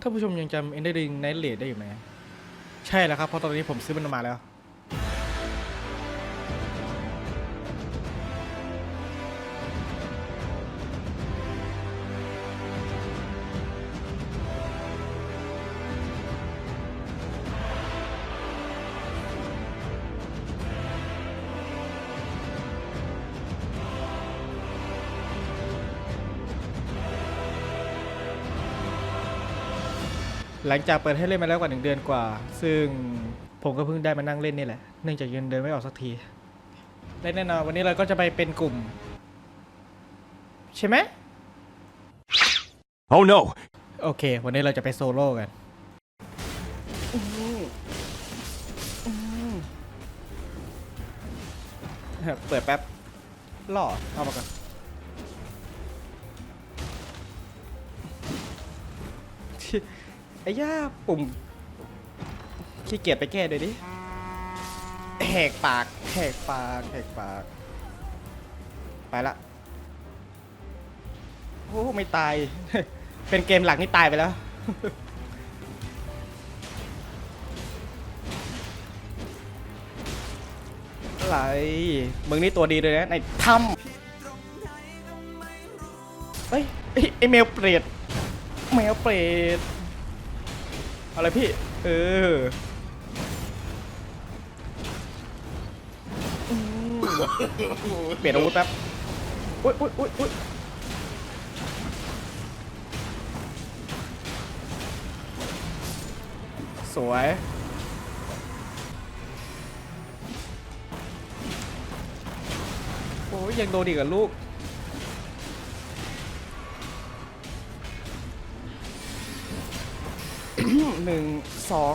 ท่านผู้ชมยังจำ Endering Night Raid ได้อยู่ไหม ใช่แล้วครับ เพราะตอนนี้ผมซื้อมันมาแล้ว หลังจากเปิดให้เล่นมาแล้วกว่าหนึ่งเดือนกว่า ซึ่งผมก็เพิ่งได้มานั่งเล่นนี่แหละ เนื่องจากยังเดินไม่ออกสักที และแน่นอนวันนี้เราก็จะไปเป็นกลุ่ม ใช่ไหม Oh no! โอเค วันนี้เราจะไปโซโล่กัน เปิดแป๊บหล่อเอามาก่อน ไอ้ย่าปุ่มขี้เกียจไปแก้ด้วยดิแหกปากแหกปากแหกปาก ไปละโอ้ไม่ตาย เป็นเกมหลักนี่ตายไปแล้ว อะไร มึงนี่ตัวดีเลยนะในถ้ำเฮ้ยไอ้ไอแมวเปรตแมวเปรต อะไรพี่ เออเปลี่ยนอาวุธแป๊บ อุ๊ยอุ๊ยอุ๊ยอุ๊ยสวย โอ้ยยังโดนอีกกับลูก หนึ่งสอง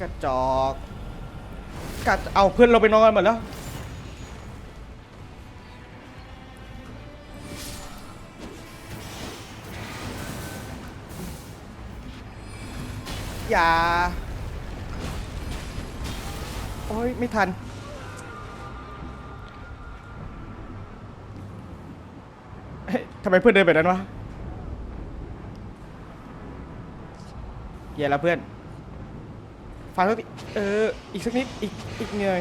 กระจอกกัดเอาเพื่อนเราไปนอนหมดแล้วอย่า โอ้ย ไม่ทัน ทำไมเพื่อนเดินแบบนั้นวะเย่แล้วเพื่อนฟังสักทีเออ อีกสักนิด อีก อีกเหนื่อย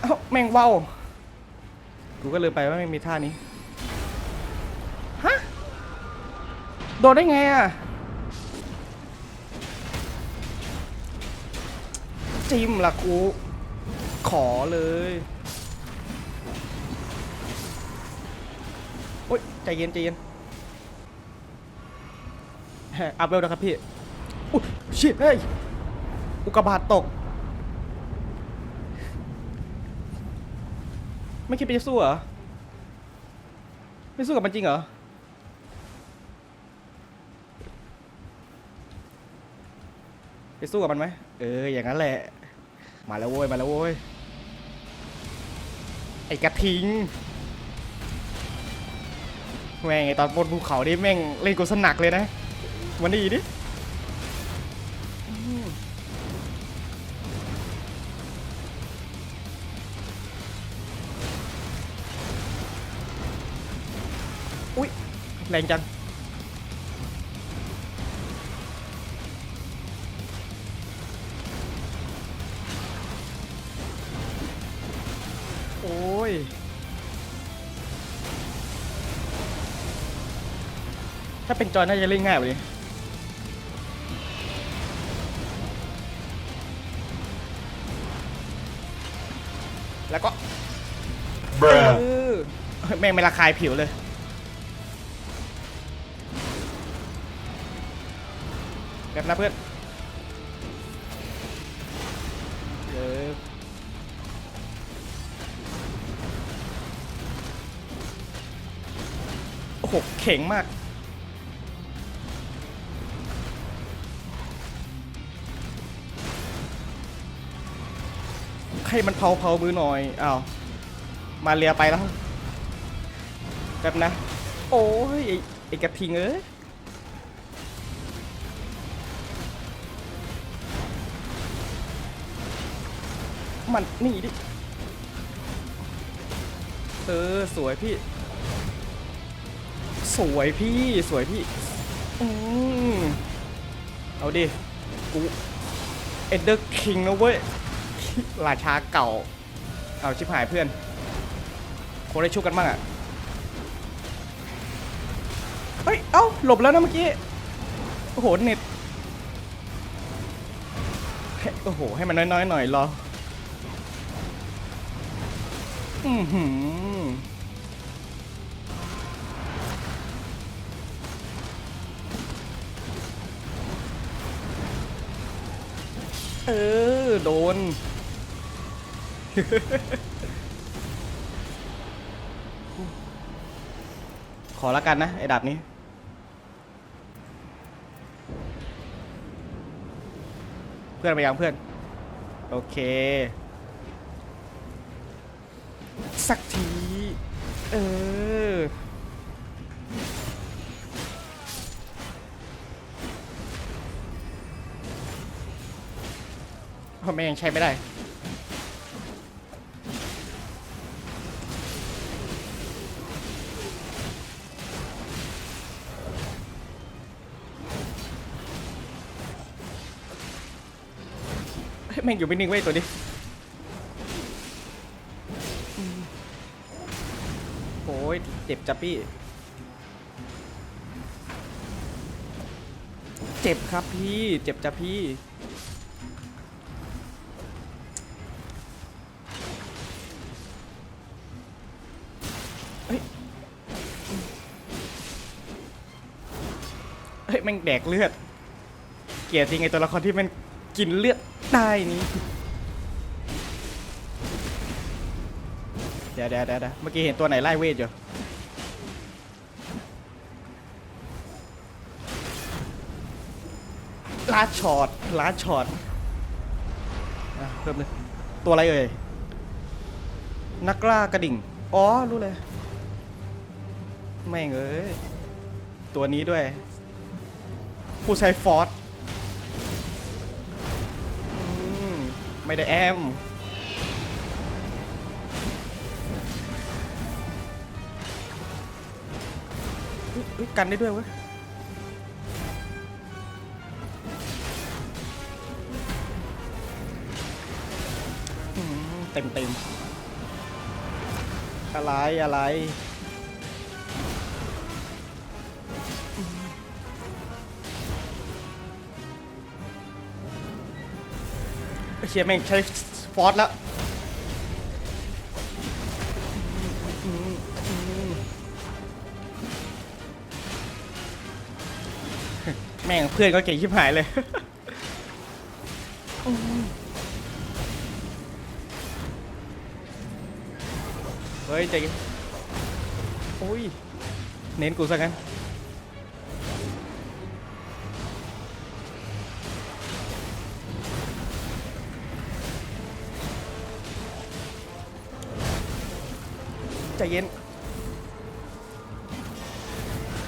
เอ้าแม่งเว้ากูก็ลืมไปว่าไม่มีท่านี้ ฮะ โดนได้ไงอะ จิ้มละกู ขอเลย ใจเย็นใจเย็นแฮะอัพเวลนะครับพี่อุ๊ยชิเฮ้ย อุกกาบาตตก ไม่คิดไปจะสู้เหรอ ไม่สู้กับมันจริงเหรอ ไปสู้กับมันไหม เออ อย่างนั้นแหละ มาแล้วโว้ย มาแล้วโว้ย ไอ้กระทิง แม่งไอตอนบนภูเขาดิแม่งเล่นกูสนักเลยนะวันนี้ดิอุ๊ยแรงจัง ถ้าเป็นจอยน่าจะเล่นง่ายกว่านี้แล้วก็เออแม่งไม่ระคายผิวเลย แบบนะเพื่อนเออโอ้โหเข่งมาก ให้มันเผาเผามือหน่อยอ้าวมาเรียไปแล้วแบบนะ โอ้ยไอ้ไอ้กระทิงเอ้ยมันนี่ดิ เออ สวยพี่ สวยพี่สวยพี่ อืมเอาดิ กู เอ็ดเดอร์คิงนะเว้ย ราชาเก่า เอาชิบหายเพื่อนคงได้ชุกกันบ้างอะเฮ้ย เอ้า หลบแล้วนะเมื่อกี้ โอ้โห เน็ต โอ้โห ให้มันน้อยๆหน่อยรอ อือหือเออ โดน ขอละกันนะ ไอ้ดาบนี้ เพื่อนไปยังเพื่อน โอเค สักที เออพราะแม่ยังใช้ไม่ได้ แม่งอยู่ไม่นิ่งไว้ยตัวนี้โอ้ยเจ็บจับพี่ เจ็บครับพี่ เจ็บจับพี่เฮ้ยเฮ้ยแม่งแดกเลือด เกลียดจริงไอตัวละครที่มันกินเลือด ได้นี้เดี๋ยวเดี๋ยวเดี๋ยวเดี๋ยวเมื่อกี้เห็นตัวไหนไล่เวทอยู่ ลาดช็อตลาดช็อตอะเพิ่มเลย ตัวอะไรเอ่ย นักล่ากระดิ่ง อ๋อ รู้เลย แม่งเอ้ย ตัวนี้ด้วย ผู้ใช้ฟอส ไม่ได้แอม อุ๊ยกันได้ด้วยเว้ยเต็มเต็มอะไร อะไร เชียแม่งใช้ฟอสแล้วอืมอืมแม่งเพื่อนก็เก่งชิบหายเลยเฮ้ยใจโอ้ย เน้นกูซะงั้น ใจเย็น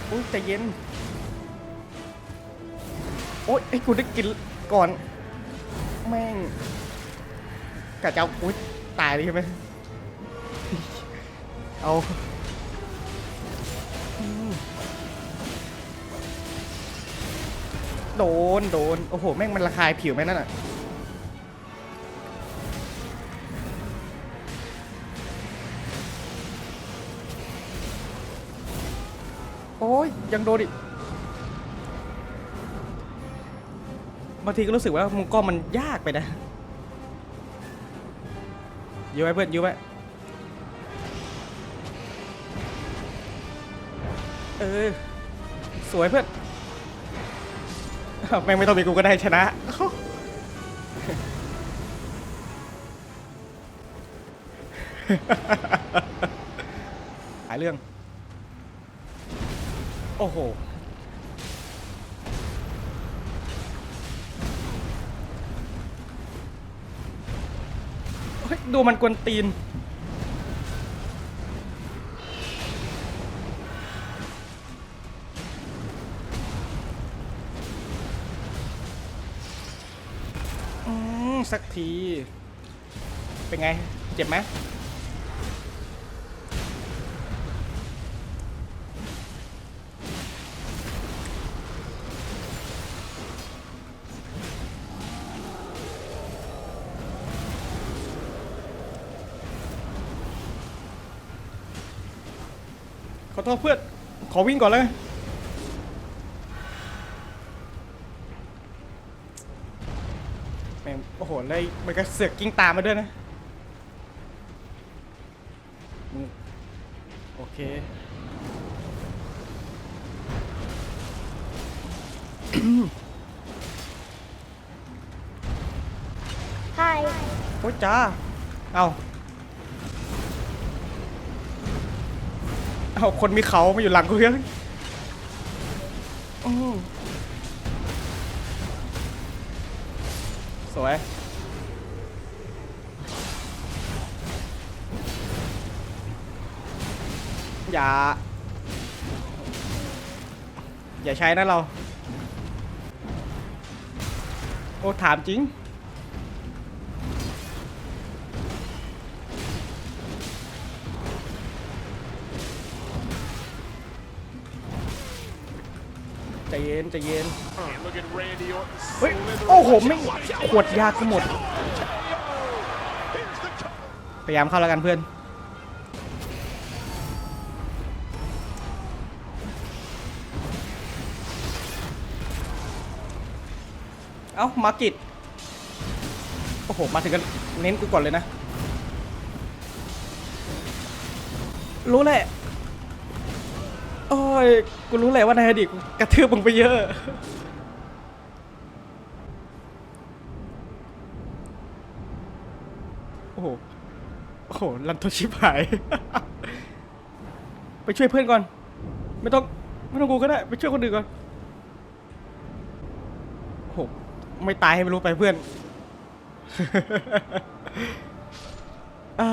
โอ้ยใจเย็นโอ้ยไอ้กูได้กินก่อน แม่งกะจะเอาอุ้ยตายเลยใช่ไหมเอาโดนโดนโอ้โห แม่งมันระคายผิวไหมนั่นอะ ยยังโดนอีกบางทีก็รู้สึกว่ามุมกล้องมันยากไปนะยื้อไว้เพื่อนยื้อไว้เออสวยเพื่อนแม่งไม่ต้องมีกูก็ได้ชนะหายเรื่อง โอ้โหเฮ้ยดูมันกวนตีนอืมสักที เป็นไง เจ็บไหม ขอโทษเพื่อน ขอวิ่งก่อนเลยแม่งโอ้โหเลยมันก็เสือกกิ้งตามมาด้วยนะอืมโอเค Hi. โอ้ยจ้า เอา เอาคนมีเขามาอยู่หลังกูเยอะอื้อสวย อย่า อย่าใช้นะเรา โอ้ ถามจริง ใจเย็นใจเย็น Look at Randy Orton เฮ้ย slithering โอ้โห like a ไม่ watch ขวดยากูหมด Here's the cover. พยายามเข้าแล้วกันเพื่อนเอ้ามากิดโอ้โห มาถึงกันเน้นกูก่อนเลยนะ รู้แหละ โอ้ย กูรู้แหละว่าในอดีตกูกระทืบมึงไปเยอะ โอ้โห โอ้โห ลันทดชิบหาย ไปช่วยเพื่อนก่อน ไม่ต้อง ไม่ต้องกูก็ได้ ไปช่วยคนอื่นก่อน โอ้โห ไม่ตายให้ไม่รู้ไปเพื่อน อ่า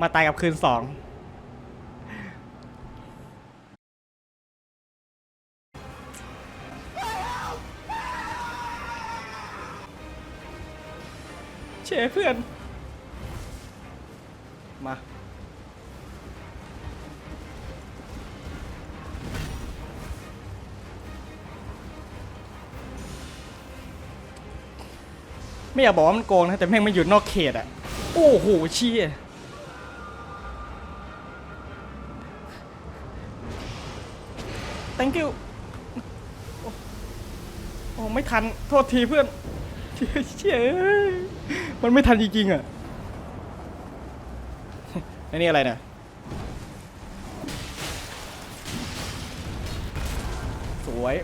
มาตายกับคืนสอง เชเพื่อน มา ไม่อยากบอกว่ามันโกงนะ แต่แม่งมันอยู่นอกเขตอะโอ้โหเชี่ย thank you โอ้โอ้ไม่ทัน โทษทีเพื่อนเชี่ยเอ้ย มันไม่ทันจริงๆอะไอ้นี่อะไรนะสวย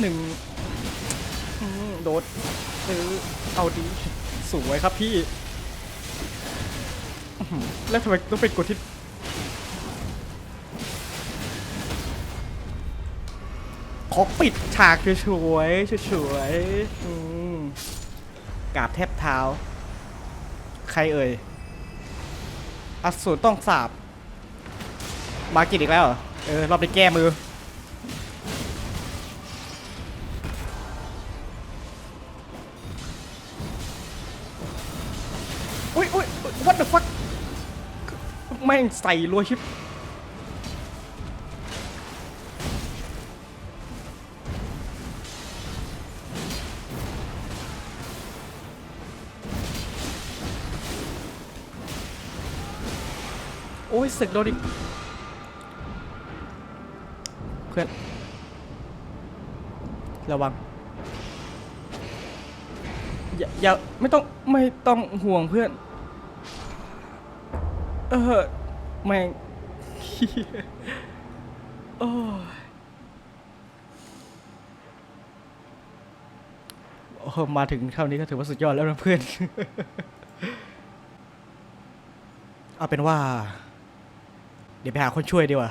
หนึ่งอืมโดดเออเอาดีสวยครับพี่อื้อหือแล้วทำไมต้องเป็นกดที่ขอปิดฉากสวยๆสวยๆอืมกราบแทบเท้า ใครเอ่ย อสูรต้องสาบ มากินอีกแล้วเหรอ เออ รอบนี้แก้มือ งใส่รัวชิบโอ้ยสึกโดนอีกเพื่อน ระวัง อย่าอย่าไม่ต้อง ไม่ต้องห่วงเพื่อน เออ แม่งโอ้ยโอ้มาถึงเท่านี้ก็ถือว่าสุดยอดแล้วนะเพื่อน เอาเป็นว่า เดี๋ยวไปหาคนช่วยดีกว่า